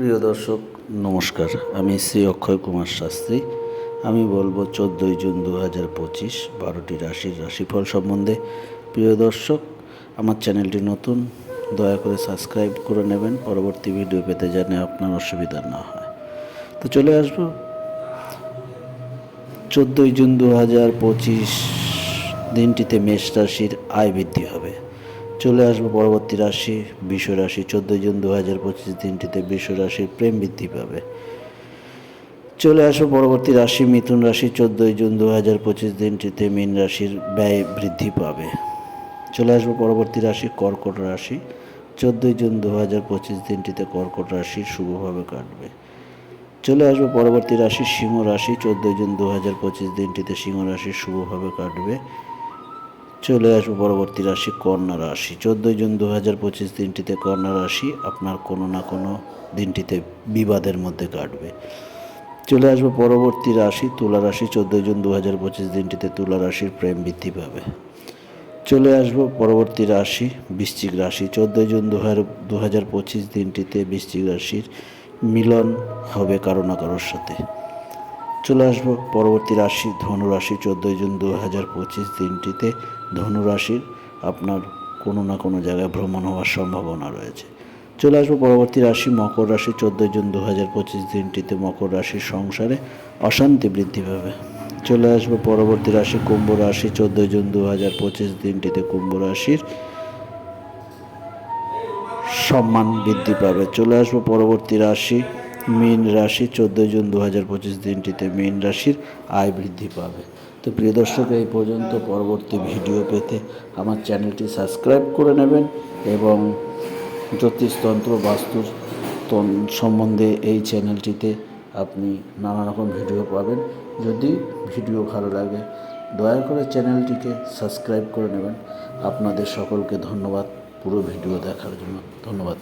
প্রিয় দর্শক, নমস্কার। আমি শ্রী অক্ষয় কুমার শাস্ত্রী। আমি বলব চোদ্দোই জুন দু হাজার পঁচিশ, বারোটি রাশির রাশিফল সম্বন্ধে। প্রিয় দর্শক, আমার চ্যানেলটি নতুন, দয়া করে সাবস্ক্রাইব করে নেবেন। পরবর্তী ভিডিও পেতে যেন আপনার অসুবিধা না হয়। তো চলে আসব। চোদ্দোই জুন দু হাজার পঁচিশ দিনটিতে মেষ রাশির আয় বৃদ্ধি হবে। চলে আসব পরবর্তী রাশি বিশ্ব রাশি চোদ্দোই জুন দু হাজার পঁচিশ দিনটিতে বিশ্ব রাশির প্রেম বৃদ্ধি পাবে। চলে আসব পরবর্তী রাশি, মিথুন রাশি, চোদ্দোই জুন দু হাজার পঁচিশ দিনটিতে মীন রাশির ব্যয় বৃদ্ধি পাবে। চলে আসব পরবর্তী রাশি, কর্কট রাশি, চোদ্দোই জুন দু হাজার পঁচিশ দিনটিতে কর্কট রাশি শুভভাবে কাটবে। চলে আসব পরবর্তী রাশি, সিংহ রাশি, চোদ্দোই জুন দু হাজার পঁচিশ দিনটিতে সিংহ রাশি শুভভাবে কাটবে। চলে আসব পরবর্তী রাশি কন্যা রাশি। চোদ্দোই জুন দু হাজার পঁচিশ দিনটিতে কন্যা রাশি আপনার কোনো না কোনো দিনটিতে বিবাদের মধ্যে কাটবে। চলে আসব পরবর্তী রাশি, তুলা রাশি। চোদ্দোই জুন দু হাজার পঁচিশ দিনটিতে তুলা রাশির প্রেম বৃদ্ধি পাবে। চলে আসব পরবর্তী রাশি, বৃশ্চিক রাশি। চোদ্দোই জুন দু হাজার পঁচিশ দিনটিতে বৃশ্চিক রাশির মিলন হবে কারও না কারোর সাথে। চলে আসব পরবর্তী রাশি ধনুরাশি চোদ্দোই জুন দু হাজার পঁচিশ দিনটিতে। ধনু রাশির আপনার কোনো না কোনো জায়গায় ভ্রমণ হওয়ার সম্ভাবনা রয়েছে। চলে আসব পরবর্তী রাশি মকর রাশি চোদ্দোই জুন দু হাজার পঁচিশ দিনটিতে মকর রাশির সংসারে অশান্তি বৃদ্ধি পাবে। চলে আসব পরবর্তী রাশি কুম্ভ রাশি চোদ্দোই জুন দু হাজার পঁচিশ দিনটিতে কুম্ভ রাশির সম্মান বৃদ্ধি পাবে। চলে আসব পরবর্তী রাশি মীন রাশি চোদ্দোই জুন দু হাজার পঁচিশ দিনটিতে মীন রাশির আয় বৃদ্ধি পাবে। তো প্রিয় দর্শক, এই পর্যন্ত পরবর্তী ভিডিও পেতে আমার চ্যানেলটি সাবস্ক্রাইব করে নেবেন এবং জ্যোতিষতন্ত্র বাস্তুর সম্বন্ধে এই চ্যানেলটিতে আপনি নানা রকম ভিডিও পাবেন। যদি ভিডিও ভালো লাগে, দয়া করে চ্যানেলটিকে সাবস্ক্রাইব করে নেবেন। আপনাদের সকলকে ধন্যবাদ পুরো ভিডিও দেখার জন্য। ধন্যবাদ।